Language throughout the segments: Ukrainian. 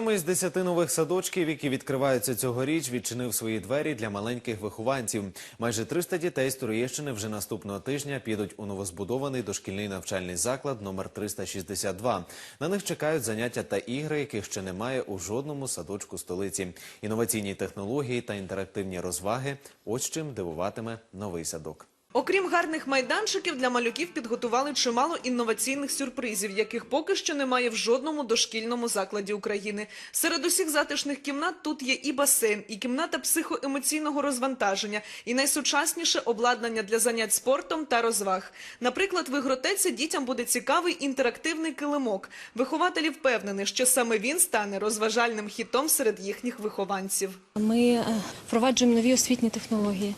Сьомий з десяти нових садочків, які відкриваються цьогоріч, відчинив свої двері для маленьких вихованців. Майже 300 дітей з Троєщини вже наступного тижня підуть у новозбудований дошкільний навчальний заклад номер 362. На них чекають заняття та ігри, яких ще немає у жодному садочку столиці. Інноваційні технології та інтерактивні розваги – ось чим дивуватиме новий садок. Окрім гарних майданчиків, для малюків підготували чимало інноваційних сюрпризів, яких поки що немає в жодному дошкільному закладі України. Серед усіх затишних кімнат тут є і басейн, і кімната психоемоційного розвантаження, і найсучасніше обладнання для занять спортом та розваг. Наприклад, в ігротеці дітям буде цікавий інтерактивний килимок. Вихователі впевнені, що саме він стане розважальним хітом серед їхніх вихованців. Ми е, впроваджуємо нові освітні технології,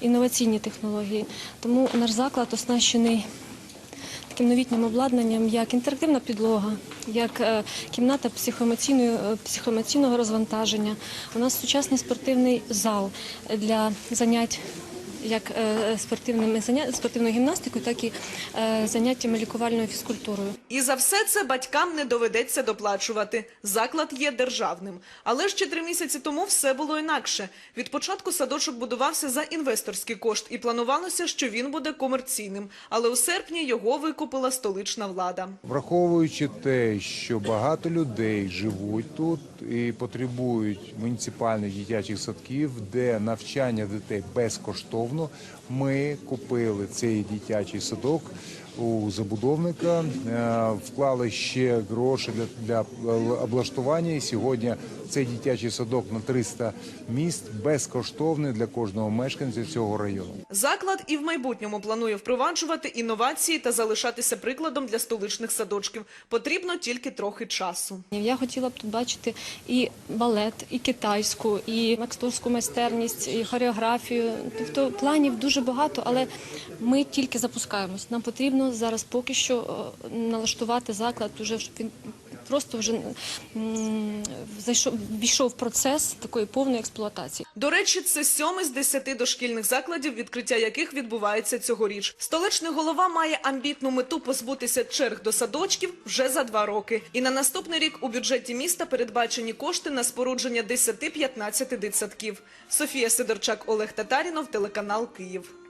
інноваційні технології. Тому наш заклад оснащений таким новітнім обладнанням, як інтерактивна підлога, як е, кімната е, психоемоційного розвантаження. У нас сучасний спортивний зал для занять. Як е, спортивними спортивною гімнастикою, так і е, заняттями лікувальною фізкультурою. І за все це батькам не доведеться доплачувати. Заклад є державним. Але ще три місяці тому все було інакше. Від початку садочок будувався за інвесторський кошт і планувалося, що він буде комерційним. Але у серпні його викупила столична влада. Враховуючи те, що багато людей живуть тут і потребують муніципальних дитячих садків, де навчання дітей безкоштовно, ми купили цей дитячий садок у забудовника, е, вклали ще гроші для, для облаштування. І сьогодні цей дитячий садок на 300 місць безкоштовний для кожного мешканця цього району. Заклад і в майбутньому планує впроваджувати інновації та залишатися прикладом для столичних садочків. Потрібно тільки трохи часу. Я хотіла б тут бачити і балет, і китайську, і акторську майстерність, і хореографію. Тобто планів дуже багато, але ми тільки запускаємось. Нам потрібно зараз поки що е, налаштувати заклад, уже щоб він просто вже зайшов, війшов процес такої повної експлуатації. До речі, це сьомий з десяти дошкільних закладів, відкриття яких відбувається цьогоріч. Столичний голова має амбітну мету позбутися черг до садочків вже за два роки. І на наступний рік у бюджеті міста передбачені кошти на спорудження 10-15 дитсадків. Софія Сидорчак, Олег Татарінов, телеканал Київ.